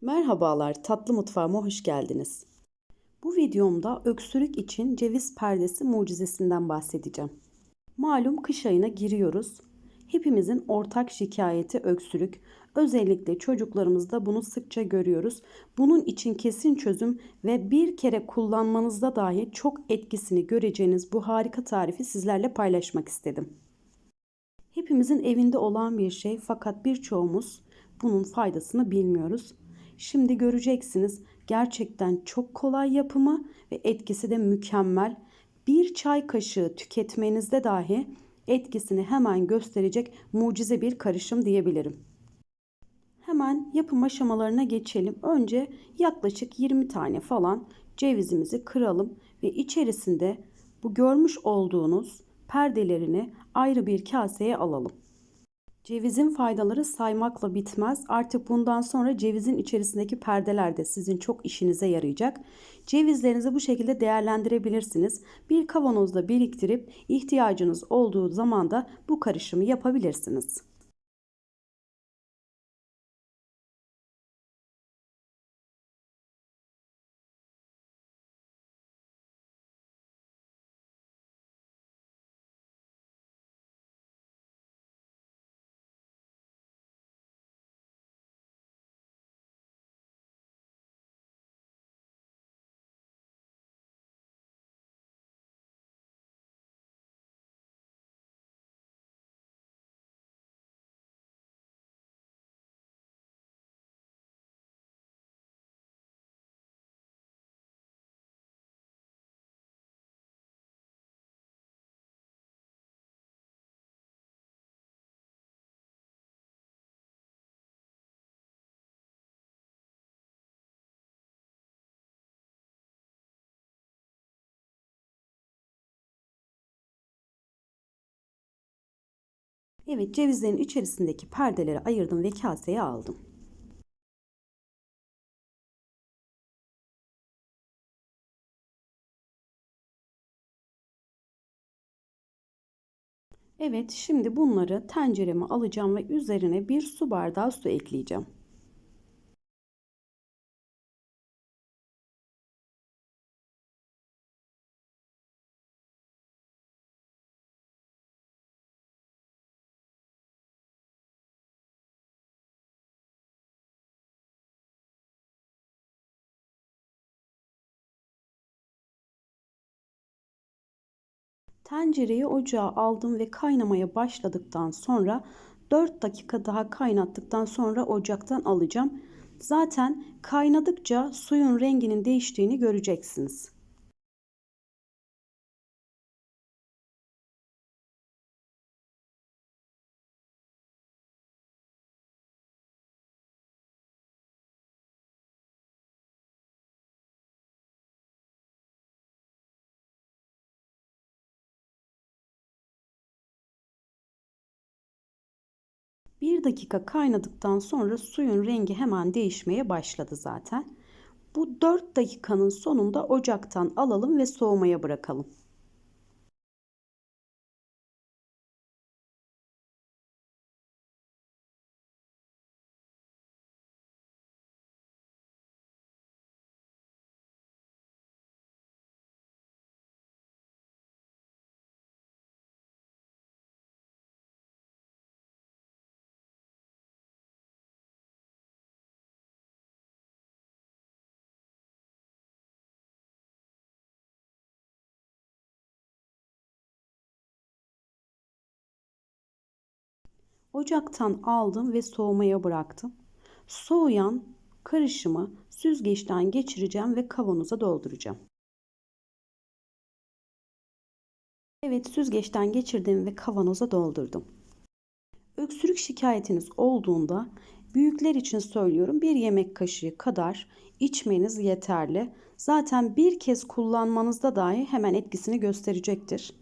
Merhabalar, tatlı mutfağıma hoş geldiniz. Bu videomda öksürük için ceviz perdesi mucizesinden bahsedeceğim. Malum kış ayına giriyoruz. Hepimizin ortak şikayeti öksürük. Özellikle çocuklarımızda bunu sıkça görüyoruz. Bunun için kesin çözüm ve bir kere kullanmanızda dahi çok etkisini göreceğiniz bu harika tarifi sizlerle paylaşmak istedim. Hepimizin evinde olan bir şey fakat birçoğumuz bunun faydasını bilmiyoruz. Şimdi göreceksiniz gerçekten çok kolay yapımı ve etkisi de mükemmel. Bir çay kaşığı tüketmenizde dahi etkisini hemen gösterecek mucize bir karışım diyebilirim. Hemen yapım aşamalarına geçelim. Önce yaklaşık 20 tane falan cevizimizi kıralım ve içerisinde bu görmüş olduğunuz perdelerini ayrı bir kaseye alalım. Cevizin faydaları saymakla bitmez. Artık bundan sonra cevizin içerisindeki perdeler de sizin çok işinize yarayacak. Cevizlerinizi bu şekilde değerlendirebilirsiniz. Bir kavanozda biriktirip ihtiyacınız olduğu zaman da bu karışımı yapabilirsiniz. Evet cevizlerin içerisindeki perdeleri ayırdım ve kaseye aldım. Evet şimdi bunları tencereme alacağım ve üzerine bir su bardağı su ekleyeceğim. Tencereyi ocağa aldım ve kaynamaya başladıktan sonra 4 dakika daha kaynattıktan sonra ocaktan alacağım. Zaten kaynadıkça suyun renginin değiştiğini göreceksiniz. Dakika kaynadıktan sonra suyun rengi hemen değişmeye başladı zaten. Bu 4 dakikanın sonunda ocaktan alalım ve soğumaya bırakalım. Ocaktan aldım ve soğumaya bıraktım. Soğuyan karışımı süzgeçten geçireceğim ve kavanoza dolduracağım. Evet süzgeçten geçirdim ve kavanoza doldurdum. Öksürük şikayetiniz olduğunda büyükler için söylüyorum bir yemek kaşığı kadar içmeniz yeterli. Zaten bir kez kullanmanızda dahi hemen etkisini gösterecektir.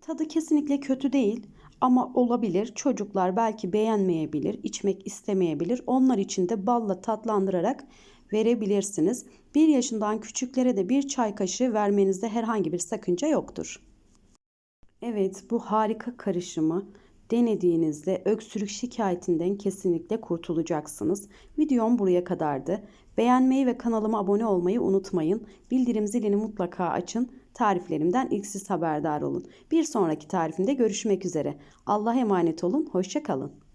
Tadı kesinlikle kötü değil ama olabilir. Çocuklar belki beğenmeyebilir, içmek istemeyebilir. Onlar için de balla tatlandırarak verebilirsiniz. 1 yaşından küçüklere de bir çay kaşığı vermenizde herhangi bir sakınca yoktur. Evet, bu harika karışımı denediğinizde öksürük şikayetinden kesinlikle kurtulacaksınız. Videom buraya kadardı. Beğenmeyi ve kanalıma abone olmayı unutmayın. Bildirim zilini mutlaka açın. Tariflerimden ilk siz haberdar olun. Bir sonraki tarifimde görüşmek üzere. Allah'a emanet olun. Hoşçakalın.